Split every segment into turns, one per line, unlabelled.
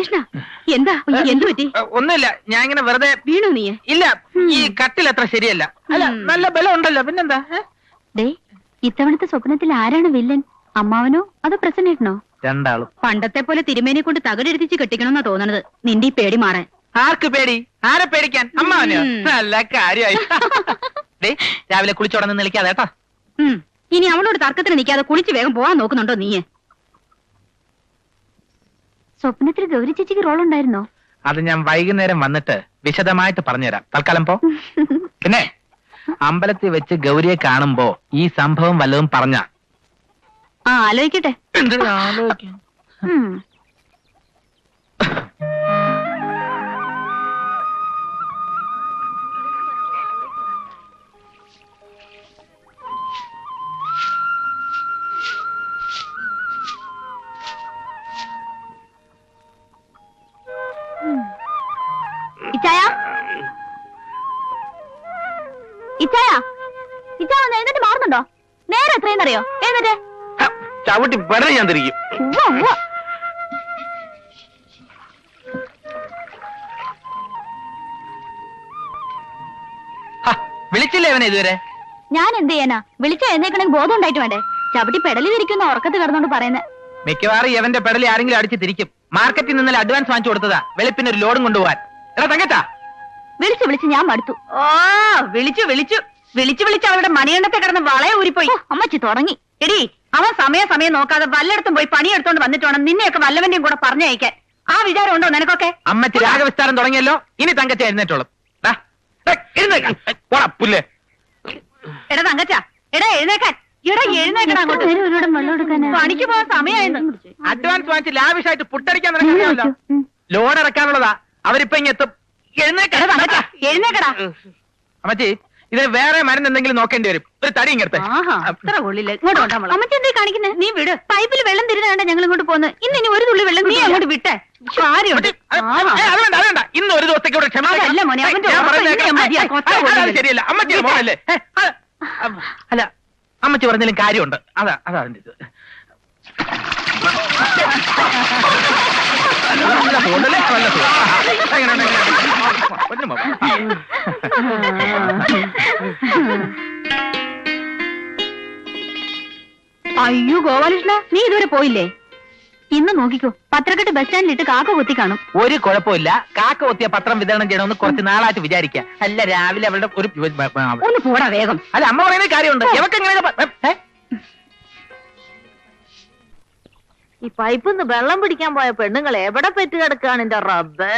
ഗോലീഷ്ണ എന്താ? എന്ത് പറ്റി?
ഒന്നുമില്ല. ഞാൻ ഇങ്ങനെ വെറുതെ
വീണു നീ?
ഇല്ല ഈ കട്ടിൽ അത്ര ശരിയല്ല. അല്ല നല്ല ബലം ഉണ്ടല്ലോ പിന്നെന്താ?
ഡേ ഇത്തവണത്തെ സ്വപ്നത്തിൽ ആരാണ് വില്ലൻ? അമ്മാവനോ അതോ പ്രസന്നേട്ടനോ?
രണ്ടാളും.
പണ്ടത്തെ പോലെ തിരുമേനെ കൊണ്ട് തകടെടുത്തിച്ച് കെട്ടിക്കണമെന്നാ തോന്നണത്. നിന്റെ ഈ പേടി മാറാൻ.
ആർക്ക് പേടി? ആരെ പേടിക്കാൻ? അമ്മാവനെയോ?
ഉം.
നല്ല കാര്യമായി. ദേ, രാവിലെ കുളിച്ചോടന്ന് നിൽക്കാതെ കേട്ടാ.
ഇനി അവളോട് തർക്കത്തിന് നിൽക്കാതെ കുളിച്ച് വേഗം പോവാൻ നോക്കുന്നുണ്ടോ നീ സ്വപ്നത്തിൽ ഗൗരി ചേച്ചിക്ക് റോൾ ഉണ്ടായിരുന്നോ?
അത് ഞാൻ വൈകുന്നേരം വന്നിട്ട് വിശദമായിട്ട് പറഞ്ഞുതരാം. തൽക്കാലം പോ. പിന്നെ അമ്പലത്തിൽ വെച്ച് ഗൗരിയെ കാണുമ്പോ ഈ സംഭവം വല്ലതും പറഞ്ഞ?
ആ ആലോചിക്കട്ടെ. ഉം. ഇച്ചായ നേരെ എത്രയെന്ന് എന്നിട്ട്
ചവിട്ടി വെറുതെ ഞാൻ തിരിക്കും. വിളിച്ചില്ലേ അവനെ ഇതുവരെ?
ഞാൻ എന്ത് ചെയ്യാനാ? വിളിച്ച എഴുന്നേക്കണെങ്കിൽ ബോധം ഉണ്ടായിട്ട് വേണ്ടേ? ചവിട്ടി പെടലിൽ ഇരിക്കുന്ന ഉറക്കത്ത് കിടന്നോണ്ട് പറയുന്നത്
മിക്കവാറും ഇവന്റെ പെടലി ആരെങ്കിലും അടിച്ച് തിരിക്കും. മാർക്കറ്റിൽ നിന്നല്ല അഡ്വാൻസ് വാങ്ങിച്ചു കൊടുത്തതാ. വെളുപ്പിന് ഒരു ലോഡും കൊണ്ടുപോകാൻ. എടാ തങ്കച്ചാ.
വിളിച്ചു വിളിച്ച് ഞാൻ മടുത്തു.
ഓ വിളിച്ചു വിളിച്ചു. വിളിച്ചു വിളിച്ച് അവളുടെ മണിയണ്ണത്തെ കിടന്ന് വളയെ ഊരിപ്പോയി.
അമ്മച്ചി തുടങ്ങി.
എടി അവൻ സമയം സമയം നോക്കാതെ വല്ലയിടത്തും പോയി പണിയെടുത്തോണ്ട് വന്നിട്ടോണം നിന്നെയൊക്കെ വല്ലവന്റെയും കൂടെ പറഞ്ഞയക്കാൻ ആ വിചാരം ഉണ്ടോ നിനക്കൊക്കെ?
അമ്മച്ചി രാഗവിസ്താരം തുടങ്ങിയല്ലോ. ഇനി തങ്കച്ച എഴുന്നേറ്റോളും.
എടാ തങ്കച്ച എടാ എഴുന്നേക്കാൻ. എടാ എഴുന്നേക്കടാ അങ്ങോട്ട്. പണിക്ക് പോകാൻ സമയമായിരുന്നു
അഡ്വാൻസ് വാങ്ങിച്ച് ലാവിഷായിട്ട് പുട്ടടിക്കാൻ നിനക്കറിയാമല്ലോ. ലോഡ് ഇറക്കാനുള്ളതാ. അവരിപ്പൊ
ഇങ്ങെത്തും
എഴുന്നേക്കടാ
തങ്കച്ച എഴുന്നേക്കടാ.
അമ്മച്ചി ഇതിന് വേറെ മരുന്ന് എന്തെങ്കിലും നോക്കേണ്ടി വരും. ഒരു തടി
ഇങ്ങനത്തെ അത്ര കൊള്ളില്ല ഇങ്ങോട്ട് കൊണ്ടാ മോളെ.
അമ്മച്ചി എന്തേ കാണിക്കുന്നത്
നീ വിട്.
പൈപ്പിൽ വെള്ളം തിരുന്ന കണ്ട ഞങ്ങൾ ഇങ്ങോട്ട് പോകുന്നത് ഇന്ന് ഇനി ഒരു തുള്ളി വെള്ളം
നീ. അങ്ങോട്ട് വിട്ടേ. കാര്യമുണ്ട് ആഹാ.
അത് വേണ്ട അത് വേണ്ട. ഇന്ന് ഒരു ദിവസത്തേക്ക് ഇവിടെ ക്ഷമ
അതല്ല മോനെ, അവന്റെ
ഞാൻ
ഉറക്കം
പറയുന്നത്
ഇങ്ങനെ മതിയാ,
ഏയ്,
കൊത്ത
അത്
കൊള്ളില്ല.
ശരിയല്ല. അമ്മച്ചി അത്, അല്ല അമ്മച്ചി പറഞ്ഞാലും കാര്യമുണ്ട്. അതാ അതാ അതിന്റെ ഇത്. നല്ല? നല്ല.
അയ്യോ ഗോപാലകൃഷ്ണ നീ ഇതുവരെ പോയില്ലേ? ഇന്ന് നോക്കിക്കോ പത്രക്കെട്ട് ബസ് സ്റ്റാൻഡിലിട്ട് കാക്ക കൊത്തി കാണും.
ഒരു കുഴപ്പമില്ല. കാക്ക കൊത്തിയ പത്രം വിതരണം ചെയ്യണമെന്ന് കുറച്ച് നാളായിട്ട് വിചാരിക്കുക അല്ല രാവിലെ അവളുടെ ഒരു
ഒന്ന് പോടാ വേഗം.
അല്ല അമ്മ പറയുന്ന കാര്യമുണ്ട്. എവക്ക്
ഈ പൈപ്പിന്ന് വെള്ളം പിടിക്കാൻ പോയ പെണ്ണുങ്ങൾ എവിടെ പെറ്റ് കിടക്കാണ് എന്റെ റബ്ബ്?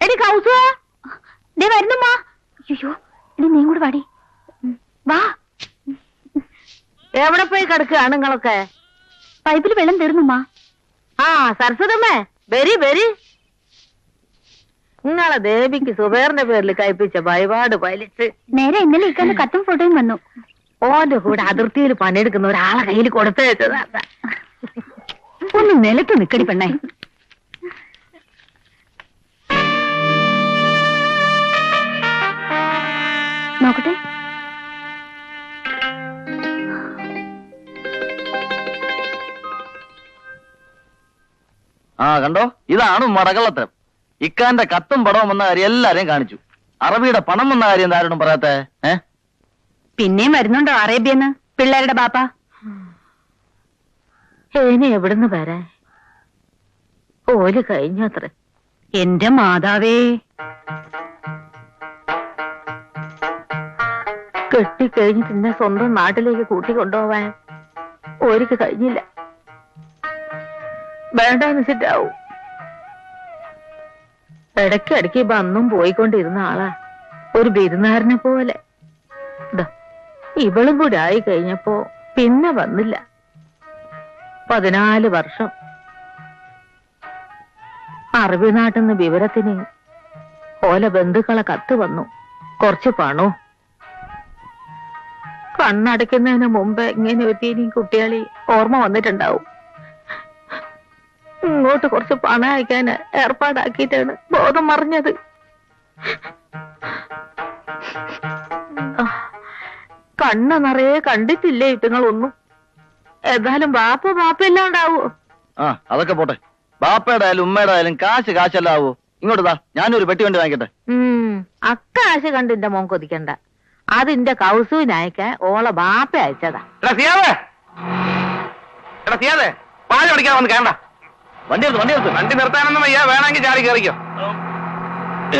എടി കൗസുവാ ദേ വരുന്നമ്മാ അയ്യോ എടി നീ കൂടെ വാടി. വാ.
എവിടെ പോയി കിടക്കുകയാണ് നിങ്ങളൊക്കെ
പൈപ്പിൽ വെള്ളം തീർന്നുമ്മാ
ആ സരസ്വതമ്മേ വരി വരി. നിങ്ങളെ ദേവിക്ക് സുബേറിന്റെ പേരിൽ കഴിപ്പിച്ച ഭയപാട് പലിച്ച്
നേരെ ഇന്നലെ ഇക്കാന്റെ കത്തും ഫോട്ടോയും വന്നു.
ഓന്റെ കൂടെ അതിർത്തിയിൽ പണിയെടുക്കുന്ന ഒരാളെ കയ്യിൽ കൊടുത്തേച്ചതാ.
ഒന്ന് നിലത്ത് നിക്കടി പെണ്ണേ. നോക്കട്ടെ.
ആ കണ്ടോ? ഇതാണ് മടകള്ളത്തരം. ഇക്കാന്റെ കത്തും പടവും വന്ന കാര്യം എല്ലാരെയും കാണിച്ചു. അറബിയുടെ പണം വന്ന കാര്യം എന്താരും പറയാത്തേ? ഏ?
പിന്നെയും വരുന്നുണ്ടോ അറേബ്യന്ന്? പിള്ളേരുടെ ബാപ്പ? ഇനി എവിടുന്ന് വരാൻ? ഓൽ കഴിഞ്ഞത്ര. എന്റെ മാതാവേ. കെട്ടിക്കഴിഞ്ഞ് പിന്നെ സ്വന്തം നാട്ടിലേക്ക് കൂട്ടിക്കൊണ്ടുപോവാൻ ഓർക്ക് കഴിഞ്ഞില്ല. വേണ്ടെന്ന് വെച്ചിട്ടാവും. ഇടയ്ക്ക് ഇടയ്ക്ക് വന്നും പോയിക്കൊണ്ടിരുന്ന ആളാ. ഒരു ബിരുന്നാരനെ പോലെ. ഇവളും കൂടി ആയി കഴിഞ്ഞപ്പോ പിന്നെ വന്നില്ല. പതിനാല് വർഷം. അറബി നാട്ടിൽ നിന്ന് വിവരത്തിന് ഓല ബന്ധുക്കളെ കത്ത് വന്നു. കുറച്ച് പണോ. കണ്ണടയ്ക്കുന്നതിന് മുമ്പ് ഇങ്ങനെ ഒരു കുട്ടികളി ഓർമ്മ വന്നിട്ടുണ്ടാവും. ഇങ്ങോട്ട് കുറച്ച് പണം അയക്കാൻ ഏർപ്പാടാക്കിയിട്ടാണ് ബോധം മറിഞ്ഞത്. കണ്ണ നിറയെ കണ്ടിട്ടില്ലേ ഇതുങ്ങളൊന്നും? ഏതായാലും ബാപ്പ ബാപ്പ എല്ലാം ഉണ്ടാവോ.
ആ അതൊക്കെ പോട്ടെ. ബാപ്പയുടെ ആയാലും ഉമ്മയുടെ ആയാലും കാശ് കാശല്ല ആവോ. ഇങ്ങോട്ട് താ ഞാനൊരു പെട്ടി വണ്ടി വാങ്ങിക്കട്ടെ.
ഉം അക്കാശ് കണ്ട് എന്റെ മോൻ കൊതിക്കണ്ട. അതിന്റെ കൗസുവിനയക്കാൻ ഓളെ ബാപ്പ അയച്ചതാ.
എടാ സിയാദേ എടാ സിയാദേ പാൽ പഠിക്കാൻ വന്ന് കേണ്ട
വണ്ടി എടുത്ത് വണ്ടി എടുത്ത്.
വണ്ടി നിർത്താനൊന്നും വയ്യ വേണമെങ്കിൽ ചാടി കയറിക്കോ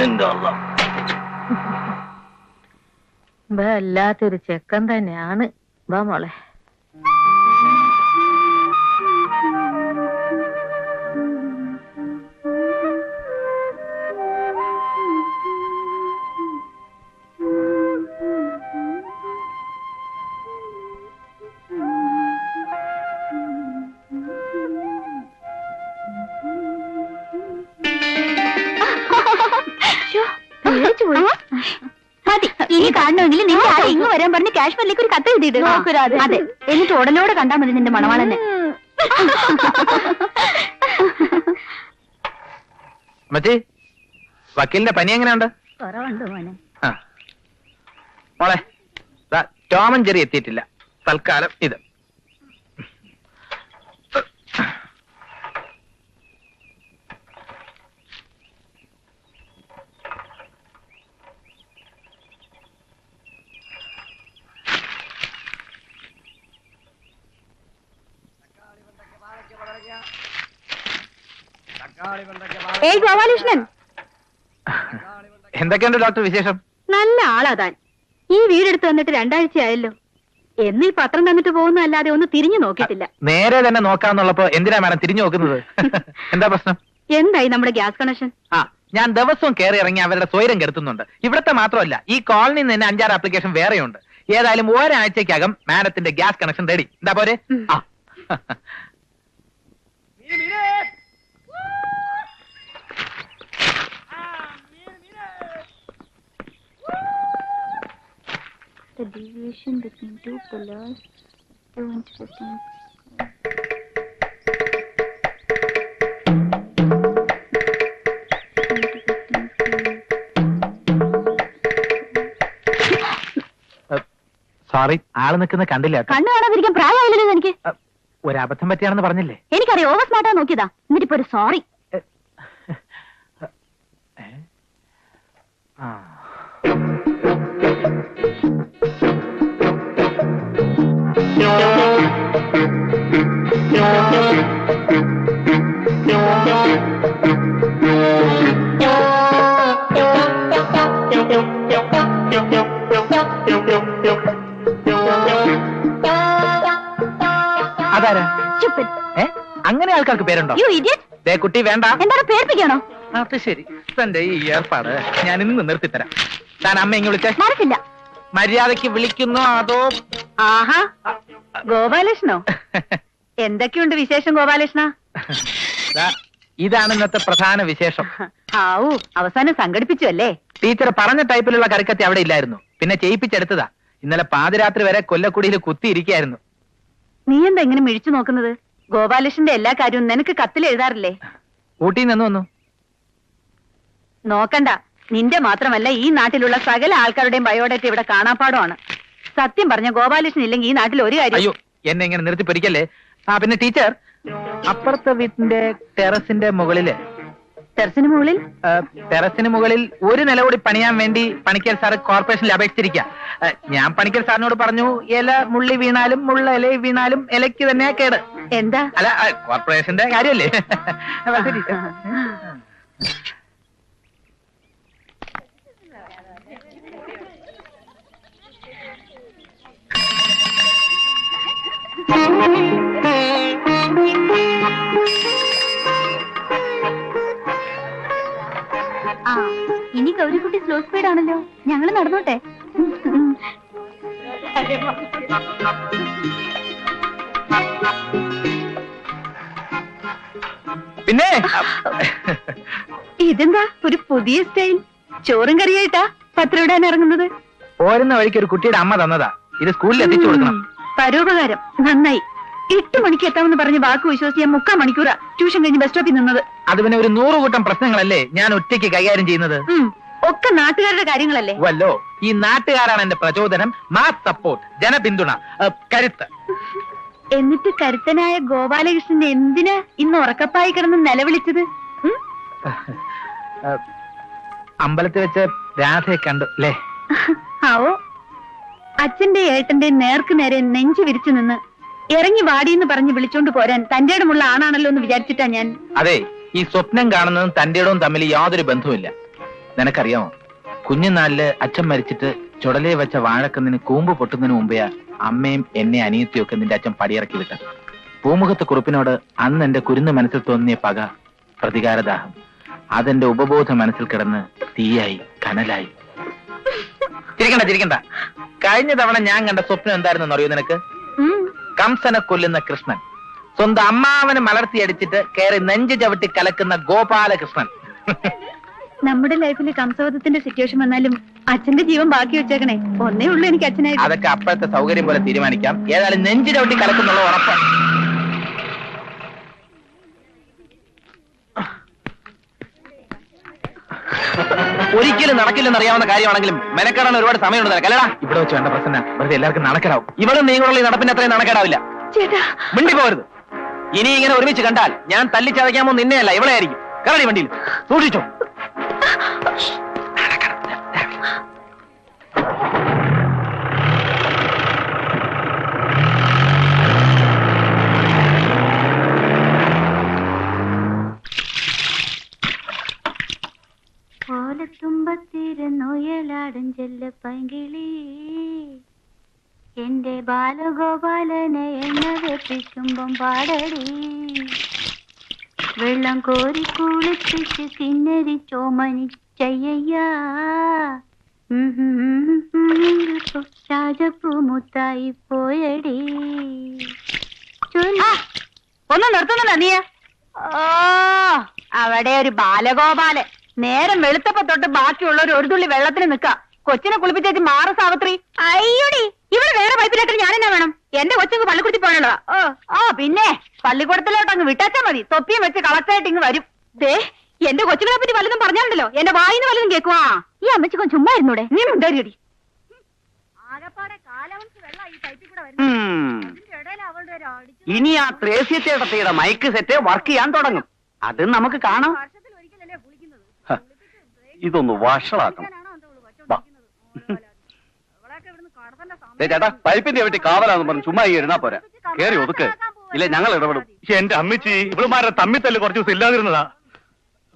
എന്റെ അള്ളാ.
വല്ലാത്തൊരു ചെക്കൻ തന്നെയാണ്. ബാ മോളെ.
കത്ത് എഴുതിയിട്ട് അതെ. എന്നിട്ട് ഉടലോടെ കണ്ടാ മതി നിന്റെ മണവാളനെ.
മച്ചി വക്കീലിന്റെ പനി എങ്ങനെയുണ്ട്?
കുറവുണ്ട് മോനെ.
ആ. മോളെ ടോമൻ ജെറി എത്തിയിട്ടില്ല. തൽക്കാലം ഇത്.
ഏയ് ഗോപാലകൃഷ്ണൻ.
എന്തൊക്കെയുണ്ട് ഡോക്ടർ വിശേഷം?
നല്ല ആളാ താൻ. ഈ വീടെടുത്ത് വന്നിട്ട് രണ്ടാഴ്ചയായല്ലോ. എന്ന് ഈ പത്രം തന്നിട്ട് പോകുന്ന അല്ലാതെ ഒന്ന് തിരിഞ്ഞു നോക്കിയിട്ടില്ല.
നേരെ തന്നെ നോക്കാന്നുള്ളപ്പോ എന്തിനാ മാഡം തിരിഞ്ഞു നോക്കുന്നത്? എന്താ പ്രശ്നം?
എന്തായി നമ്മുടെ ഗ്യാസ് കണക്ഷൻ?
ആ ഞാൻ ദിവസവും കയറി ഇറങ്ങി അവരുടെ സ്വൈരം കെടുത്തുന്നുണ്ട്. ഇവിടത്തെ മാത്രമല്ല ഈ കോളനിയിൽ നിന്ന് തന്നെ അഞ്ചാറ് ആപ്ലിക്കേഷൻ വേറെയുണ്ട്. ഏതായാലും ഒരാഴ്ചക്കകം മാഡത്തിന്റെ ഗ്യാസ് കണക്ഷൻ റെഡി എന്താ പോരെ. ആ.
The deviation between two pillars, 2 into 15
sorry ആൾ നിൽക്കുന്ന കണ്ടില്ല കേട്ടോ.
കണ്ണു കാണാതിരിക്കാൻ പ്രായമായില്ലല്ലോ എനിക്ക്.
ഒരു അബദ്ധം പറ്റിയാണെന്ന് പറഞ്ഞില്ലേ?
എനിക്കറിയാം ഓവർ സ്മാർട്ടാ നോക്കിയതാ. എന്നിട്ടിപ്പോ ഒരു സോറി
ആൾക്കാർക്ക് പേരുണ്ടോ. ദേ കുട്ടി വേണ്ട.
എന്താണ് പേർപ്പിക്കണോ
അത് ശരി. തന്റെ ഈ ഏർപ്പാട് ഞാൻ ഇന്ന് നിർത്തിത്തരാം. താൻ അമ്മ ഇങ്ങ് വിളിച്ചേ?
മനസ്സില്ല
മര്യാദയ്ക്ക് വിളിക്കുന്നോ അതോ?
ആഹാ. ഗോപാലകൃഷ്ണോ എന്തൊക്കെയുണ്ട് വിശേഷം ഗോപാലകൃഷ്ണ?
ഇതാണ് ഇന്നത്തെ പ്രധാന വിശേഷം.
ആവൂ അവസാനം സംഘടിപ്പിച്ചു അല്ലേ?
ടീച്ചർ പറഞ്ഞ ടൈപ്പിലുള്ള കറിക്കത്തി അവിടെ ഇല്ലായിരുന്നു. പിന്നെ ചെയ്യിപ്പിച്ചെടുത്തതാ. ഇന്നലെ പാതിരാത്രി വരെ കൊല്ലക്കുടിയിൽ കുത്തിയിരിക്കായിരുന്നു
നീ എന്താ ഇങ്ങനെ മിഴിച്ചു നോക്കുന്നത്? ഗോപാലകൃഷ്ണന്റെ എല്ലാ കാര്യവും നിനക്ക് കത്തിൽ എഴുതാറില്ലേ?
ഊട്ടി നിന്ന് വന്നു.
നോക്കണ്ട. നിന്റെ മാത്രമല്ല ഈ നാട്ടിലുള്ള സകല ആൾക്കാരുടെയും ബയോഡേറ്റ ഇവിടെ കാണാപ്പാടമാണ് സത്യം പറഞ്ഞ ഗോപാലകൃഷ്ണൻ ഇല്ലെങ്കിൽ ഈ നാട്ടിൽ ഒരു കാര്യം
അയ്യോ എന്നെ ഇങ്ങനെ നിർത്തി പിടിക്കല്ലേ ആ പിന്നെ ടീച്ചർ അപ്പുറത്തെ വീട്ടിന്റെ ടെറസിന്റെ മുകളിൽ
ടെറസിന് മുകളിൽ?
ടെറസിന് മുകളിൽ ഒരു നില കൂടി പണിയാൻ വേണ്ടി പണിക്കൽ സാർ കോർപ്പറേഷനിൽ അപേക്ഷിച്ചിരിക്കുക ഞാൻ പണിക്കൽ സാറിനോട് പറഞ്ഞു ഇല മുള്ളി വീണാലും മുള്ള ഇല വീണാലും ഇലയ്ക്ക് തന്നെയാ കേട്.
എന്താ?
അല്ല കോർപ്പറേഷന്റെ കാര്യമല്ലേ?
ഗൗരിക്കുട്ടി സ്ലോ സ്പീഡ് ആണല്ലോ. ഞങ്ങൾ നടന്നോട്ടെ.
പിന്നെ?
ഇതെന്താ? ഒരു പുതിയ സ്റ്റൈൽ. ചോറും കറിയായിട്ടാ പത്രം ഇടാൻ ഇറങ്ങുന്നത്.
പോരുന്ന വഴിക്ക് ഒരു കുട്ടിയുടെ അമ്മ തന്നതാ. ഇത് സ്കൂളിൽ എത്തിച്ചു കൊടുക്കണം.
പരോപകാരം. നന്നായി. എട്ട് മണിക്ക് എത്താമെന്ന് പറഞ്ഞ് വാക്ക് വിശ്വസിച്ച് ഞാൻ മുക്കാൽ മണിക്കൂറാ ട്യൂഷൻ കഴിഞ്ഞ് ബസ് സ്റ്റോപ്പിൽ നിന്നത്.
അത് പിന്നെ ഒരു നൂറ് കൂട്ടം പ്രശ്നങ്ങളല്ലേ ഞാൻ ഒറ്റയ്ക്ക് കൈകാര്യം ചെയ്യുന്നത്?
ഒക്കെ നാട്ടുകാരുടെ കാര്യങ്ങളല്ലേ?
വല്ലോ ഈ നാട്ടുകാരാണ് എന്റെ പ്രചോദനം. മാ സപ്പോർട്ട് ജനപിന്തുണ കരുത്ത്.
എന്നിട്ട് കരുത്തനായ ഗോപാലകൃഷ്ണൻ എന്തിന് ഇന്ന് ഉറക്കപ്പായി കിടന്ന് നിലവിളിച്ചത്?
അമ്പലത്തിൽ വെച്ച് രാധയെ കണ്ടു അല്ലേ
ആവോ? അച്ഛന്റെ ഏട്ടന്റെ നേർക്ക് നേരെ നെഞ്ചു വിരിച്ചു നിന്ന് ഇറങ്ങി വാടിയെന്ന് പറഞ്ഞ് വിളിച്ചോണ്ട് പോരാൻ തന്റെ ഇടമുള്ള ആണാണല്ലോ എന്ന് വിചാരിച്ചിട്ടാ ഞാൻ.
അതെ ഈ സ്വപ്നം കാണുന്നതും തന്റെ ഇടവും തമ്മിൽ യാതൊരു ബന്ധവുമില്ല. നിനക്കറിയാമോ? കുഞ്ഞുനാളിൽ അച്ഛൻ മരിച്ചിട്ട് ചുടലേ വെച്ച വാഴക്കന്നിന് കൂമ്പ് പൊട്ടുന്നതിന് മുമ്പേ അമ്മയും എന്നെ അനിയത്തിയും ഒക്കെ നിന്റെ അച്ഛൻ പടിയിറക്കി വിട്ടത്. പൂമുഖത്ത് കുറിപ്പിനോട് അന്ന് എന്റെ കുരുന്ന് മനസ്സിൽ തോന്നിയ പക പ്രതികാരദാഹം. അതെന്റെ ഉപബോധ മനസ്സിൽ കിടന്ന് തീയായി കനലായി. ചിരിക്കണ്ട ചിരിക്കണ്ട. കഴിഞ്ഞ തവണ ഞാൻ കണ്ട സ്വപ്നം എന്തായിരുന്നു അറിയോ നിനക്ക്? കംസനെ കൊല്ലുന്ന കൃഷ്ണൻ. സ്വന്തം അമ്മാവനെ മലർത്തിയടിച്ചിട്ട് കയറി നെഞ്ചു ചവിട്ടി കലക്കുന്ന ഗോപാലകൃഷ്ണൻ.
നമ്മുടെ ലൈഫിൽ കംസവധത്തിന്റെ സിറ്റുവേഷൻ വന്നാലും അച്ഛന്റെ ജീവൻ ബാക്കി വെച്ചേക്കണേ. ഒന്നേ ഉള്ളൂ എനിക്ക് അച്ഛനായിട്ട്.
അതൊക്കെ അപ്പോഴത്തെ സൗകര്യം പോലെ തീരുമാനിക്കാം. ഏതായാലും നെഞ്ചു ചവിട്ടി കലക്കുന്നുള്ള ഉറപ്പ്.
ഒരിക്കലും നടക്കില്ലെന്ന് അറിയാവുന്ന കാര്യമാണെങ്കിലും മെനക്കെടാൻ ഒരുപാട് സമയമുണ്ട് കല്ലടാ
ഇവിടെ വെച്ച് വേണ്ട പ്രശ്നം. വെറുതെ എല്ലാവർക്കും നടക്കടാവും
ഇവളും നീങ്ങളുള്ള ഈ നടപ്പിന് അത്രയും നടക്കേടാവില്ല
ചേട്ടാ.
മിണ്ടി പോകരുത് ഇനി ഇങ്ങനെ ഒരുമിച്ച് കണ്ടാൽ ഞാൻ തല്ലിച്ചതയ്ക്കാമോ നിന്നെയല്ല ഇവളെ ആയിരിക്കും കറടി വണ്ടിയിൽ. സൂക്ഷിച്ചോ.
ഓലത്തുമ്പത്തിരുന്നുയലാടും ചെല്ല പൈകിളി എന്റെ ബാലഗോപാലനെ എന്നെ വെപ്പിക്കുമ്പം പാടടി. വെള്ളം കോരി കുളിപ്പിച്ച് കിന്നരി ചോമനി ചെയ്യ രാജപ്പൂ മുത്തായി പോയടി. ഒന്ന് നിർത്തുന്നില്ല നീ. ഓ അവിടെ ഒരു ബാലഗോപാലൻ. നേരം വെളുത്തപ്പ തൊട്ട് ബാക്കിയുള്ളവർ ഒരു തുള്ളി വെള്ളത്തിന് നിക്ക. കൊച്ചിനെ കുളിപ്പിച്ചേച്ച് മാറ സാവിത്രി. അയ്യോടി ഇവിടെ വേറെ പൈപ്പിലായിട്ട് ഞാൻ എന്നാ വേണം? എന്റെ കൊച്ചങ്ങ് പള്ളിക്കുടത്തിൽ പോകണല്ലോ ഓ പിന്നെ. പള്ളിക്കൂടത്തിലോട്ട് അങ്ങ് വിട്ടാച്ചാ മതി. തൊപ്പിയും വെച്ച് കളച്ചായിട്ട് ഇങ്ങ് വരും. ദേ എന്റെ കൊച്ചുങ്ങളെ പറ്റി വല്ലതും പറഞ്ഞാണ്ടല്ലോ എന്റെ വായിന്ന് വല്ലതും കേക്കുവാ ഈ അമ്മച്ചിക്കൊന്ന് ചുമ്മാ ഇരുന്നൂടെ. നീ
ഇനി ആ ത്രേസ്യച്ചേട്ടത്തിയുടെ മൈക്ക് സെറ്റ് വർക്ക് ചെയ്യാൻ തുടങ്ങും. അത് നമുക്ക് കാണാം.
ഇതൊന്ന് വഷളാക്കണം. ചേട്ടാ പൈപ്പിന്റെ വെട്ടി കാവലാന്ന് പറഞ്ഞു ചുമ്മാ ഈ ഇരുന്നാ പോരാ. കേറി ഒതുക്ക്. ഇല്ല ഞങ്ങൾ ഇടപെടും.
എന്റെ അമ്മച്ചി ഇവളുമാരെ തമ്മിത്തല്ല് കുറച്ച് ദിവസം ഇല്ലാതിരുന്നതാ.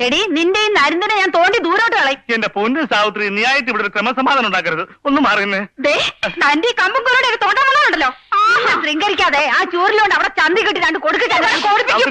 എടി നിന്റെ ഈ നരുന്നിനെ ഞാൻ തോണ്ടി ദൂരോട്ട് കളയും.
എന്റെ പൊന്ന് സാവിത്രി നീ ആയിട്ട് ഇവിടെ ഒരു ക്രമസമാധാനം ഉണ്ടാക്കരുത്. ഒന്ന് മാറുന്നേ.
ദേ, തന്റെ ഈ കമ്പും കുരുടെ ഒരു തോട്ടം വന്നതുണ്ടല്ലോ ശൃംഗരിക്കാതെ ആ ചൂരിലോണ്ട് അവിടെ ചന്തി കെട്ടി രണ്ട് കൊടുക്കുക കൊടുപ്പിക്കും.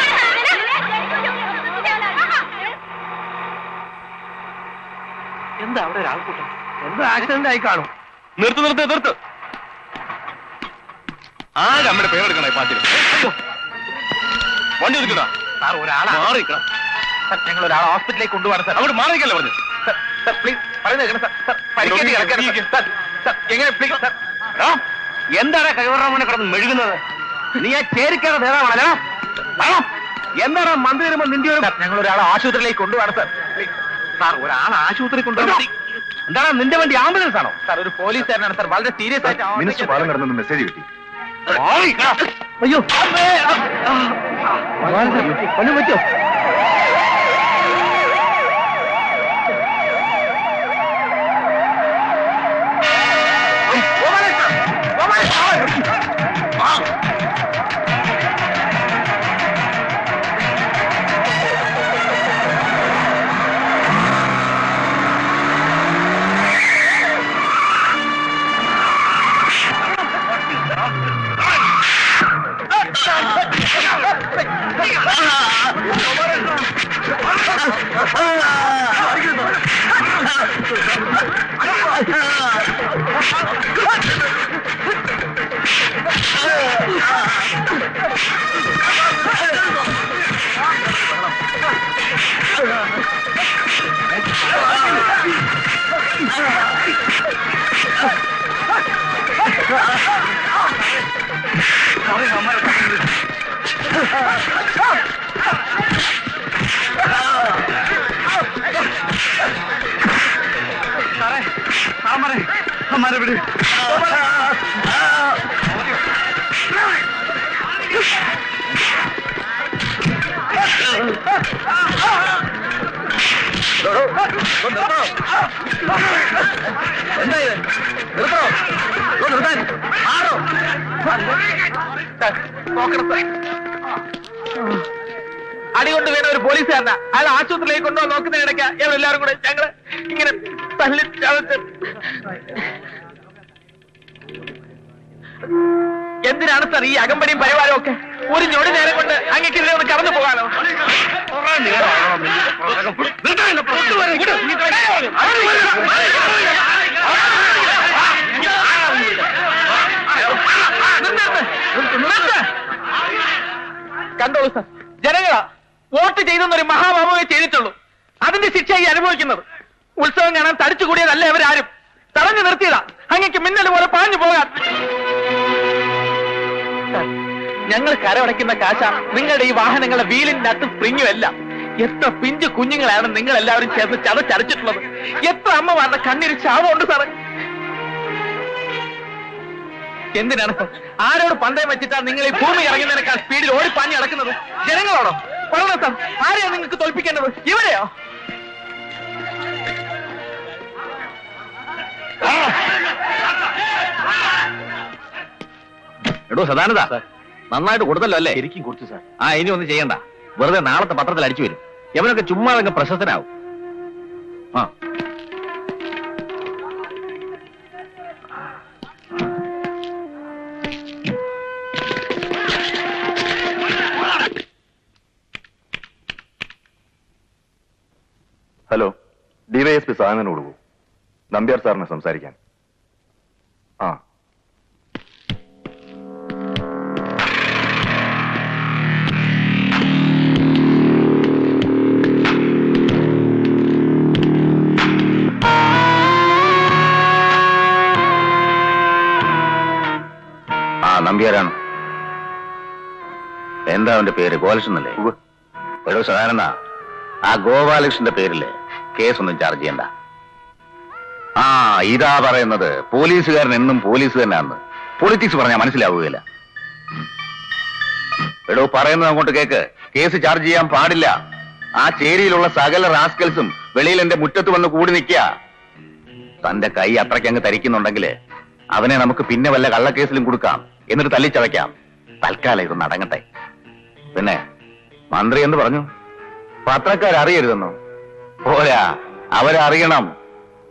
എന്താ അവിടെ ഒരാൾക്കൂട്ടം? എന്താ ആക്സിഡന്റ് ആയി കാണും. നിർത്ത് നിർത്ത് നിർത്ത്. ആര് അമ്മയുടെ പേരെടുക്കണേ ഈ പാട്ടിൽ വണ്ടി ഒതുക്കടാ
സാർ ഒരാളെ.
മാറിക്കണം
സാർ, ഞങ്ങൾ ഒരാളെ ഹോസ്പിറ്റലിലേക്ക് കൊണ്ടുപോകണം സാർ.
അവിടെ മാറിക്കല്ലേ പറഞ്ഞു
സാർ, സാർ പ്ലീസ് പറയുന്നത് കേൾക്കണം സാർ. സാർ പരിക്കേറ്റ് കിടക്കാണ് സാർ. സാർ എങ്ങനെ പ്ലീസ് സാർ?
എന്താണ് കഴിവറാമനെ കിടന്ന് മെഴുകുന്നത്? നീ ആ ചേരിക്കാതെ നേതാവാണല്ലോ എന്താടാ മന്ത്രി വരുമ്പോ നിന്റെ ഒരു
ഞങ്ങൾ ഒരാളെ ആശുപത്രിയിലേക്ക് കൊണ്ടുപോകണം സാർ.
സാർ ഒരാൾ ആശുപത്രി കൊണ്ടുപോയി
എന്താണ് നിന്റെ വണ്ടി ആംബുലൻസ് ആണോ?
സാർ ഒരു പോലീസുകാരനാണ് സാർ വളരെ സീരിയസ് ആയിട്ട്
പാലം കിടന്നു മെസ്സേജ് കിട്ടി.
അയ്യോ!
കൊല്ലം പറ്റോ എന്താ ഇത് നിർത്തണോ നിർത്താൻ നോക്കണം അടികൊണ്ട് വീണ ഒരു പോലീസുകാരനാ. അയാൾ ആശുപത്രിയിലേക്ക് കൊണ്ടുപോകാൻ നോക്കുന്നതിനിടയ്ക്ക് ഞങ്ങൾ എല്ലാവരും കൂടെ ഞങ്ങൾ ഇങ്ങനെ തള്ളി ചതച്ച് എന്തിനാണ് സാർ ഈ അകമ്പടിയും പരിവാരവും ഒക്കെ? ഒരു ഞൊടി നേരം കൊണ്ട് അങ്ങേക്കെതിരെ ഒന്ന് കടന്നു പോകാനോ കണ്ടോളൂ സാർ. ജനങ്ങളാ വോട്ട് ചെയ്തെന്നൊരു മഹാഭാവമേ ചെയ്തിട്ടുള്ളൂ. അതിന്റെ ശിക്ഷ ഈ അനുഭവിക്കുന്നത്. ഉത്സവം കാണാൻ തടിച്ചു കൂടിയതല്ല അവരാരും തടഞ്ഞു നിർത്തിയതാ. അങ്ങക്ക് മിന്നൽ പോലെ പാഞ്ഞു പോകാൻ. ഞങ്ങൾ കരമടയ്ക്കുന്ന കാശ നിങ്ങളുടെ ഈ വാഹനങ്ങളുടെ വീലിന്റെ നട്ട് സ്പ്രിങ്ങും എല്ലാം എത്ര പിഞ്ചു കുഞ്ഞുങ്ങളാണ് നിങ്ങൾ എല്ലാവരും ചേർന്ന് ചതച്ചടച്ചിട്ടുള്ളത് എത്ര അമ്മമാരുടെ കണ്ണിന് ശാപമുണ്ട് സാറേ. എന്തിനാണ്? ആരോട് പന്തയം വെച്ചിട്ടാണ് നിങ്ങൾ ഈ ഭൂമി ഇറങ്ങുന്നതിനേക്കാൾ സ്പീഡിൽ ഓടിപ്പാഞ്ഞ് നടക്കുന്നത്? ജനങ്ങളോടോ പറയണോ സാർ. ആരെയാണ് നിങ്ങൾക്ക് തോൽപ്പിക്കേണ്ടത്? ഇവരെയോ
എടോ സദാനന്ദ. നന്നായിട്ട് കൊടുത്തല്ലോ അല്ലേ? ശരിക്കും കൊടുത്തു സാർ. ആ ഇനി ഒന്നും ചെയ്യണ്ട. വെറുതെ നാളത്തെ പത്രത്തിൽ അടിച്ചു വരും. എവനൊക്കെ ചുമ്മാ അങ്ങ് പ്രശസ്തനാവും. ആ.
ഹലോ. ഡിവൈഎസ്പി സാധനം കൊടുക്കൂ. നമ്പ്യാർ സാറിനെ സംസാരിക്കാൻ. ആ.
നമ്പ്യാരാണ്? എന്താ അവന്റെ പേര്?
ഗോപാലകൃഷ്ണനല്ലേ.
എടോ സദാനന്ദ ആ ഗോപാലകൃഷ്ണന്റെ പേരിൽ കേസൊന്നും ചാർജ് ചെയ്യണ്ട. ആ ഇതാ പറയുന്നത്. പോലീസുകാരൻ എന്നും പോലീസ് തന്നെയാണെന്ന്. പൊളിറ്റിക്സ് പറഞ്ഞാൽ മനസ്സിലാവുകയില്ല. എടോ പറയുന്നത് അങ്ങോട്ട് കേക്ക്. കേസ് ചാർജ് ചെയ്യാൻ പാടില്ല. ആ ചേരിയിലുള്ള സകല റാസ്കൽസും വെളിയിൽ എന്റെ മുറ്റത്ത് വന്ന് കൂടി നിൽക്കുക. തന്റെ കൈ അത്രയ്ക്കങ്ങ് തരിക്കുന്നുണ്ടെങ്കിൽ അവനെ നമുക്ക് പിന്നെ വല്ല കള്ളക്കേസിലും കൊടുക്കാം. എന്നിട്ട് തല്ലിച്ചവയ്ക്കാം തൽക്കാലം ഇത് നടങ്ങട്ടെ. പിന്നെ മന്ത്രി എന്ത് പറഞ്ഞു? പത്രക്കാർ അറിയരുതെന്നു പോരാ അവരറിയണം.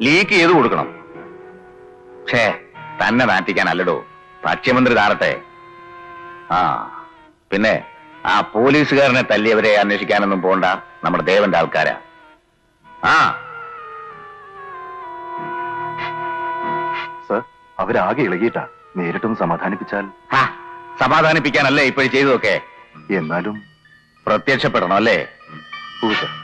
ലീക്ക് ചെയ്ത് കൊടുക്കണം. പക്ഷേ തന്നെ നാറ്റിക്കാനല്ലടോ ഭക്ഷ്യമന്ത്രി താറട്ടെ. ആ പിന്നെ ആ പോലീസുകാരനെ തല്ലിയവരെ അന്വേഷിക്കാനൊന്നും പോണ്ട. നമ്മുടെ ദേവന്റെ ആൾക്കാരാ. ആ.
സർ അവരാകെ ഇളകിയിട്ടാ. നേരിട്ടൊന്ന് സമാധാനിപ്പിച്ചാൽ?
സമാധാനിപ്പിക്കാനല്ലേ ഇപ്പോഴും ചെയ്തതൊക്കെ?
എന്നാലും
പ്രത്യക്ഷപ്പെടണം അല്ലേ? ഉം.